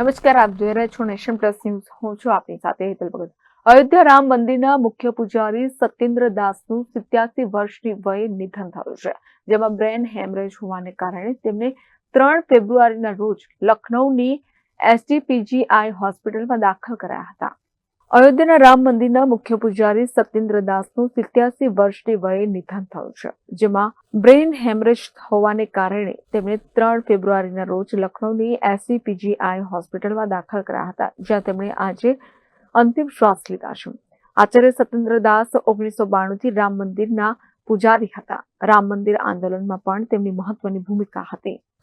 નમસ્કાર, આપ જોઈ રહ્યા છો નેશન પ્લસ ન્યૂઝ. હું છું આપની સાથે હેતલ ભગત. અયોધ્યા રામ મંદિરના મુખ્ય પૂજારી સત્યેન્દ્ર દાસનું સિત્યાસી વર્ષની વયે નિધન થયું છે, જેમાં બ્રેન હેમરેજ હોવાને કારણે તેમને ત્રણ ફેબ્રુઆરીના રોજ લખનૌની એસડીપીજીઆઈ હોસ્પિટલમાં દાખલ કરાયા હતા. અયોધ્યાના રામ મંદિરના મુખ્ય પૂજારી સત્યેન્દ્ર દાસનું સિત્યાસી વર્ષની વયે નિધન થયું છે, જેમાં બ્રેઇન હેમરેજ હોવાને કારણે તેમને ત્રણ ફેબ્રુઆરીના રોજ લખનૌની એસસીપીજીઆઈ હોસ્પિટલમાં દાખલ કરાયા હતા, જ્યાં તેમણે આજે અંતિમ શ્વાસ લીધા છે. આચાર્ય સત્યેન્દ્ર દાસ ઓગણીસો બાણુંથી રામ મંદિરના પૂજારી હતા. રામ મંદિર આંદોલનમાં પણ તેમની મહત્વની ભૂમિકા હતી.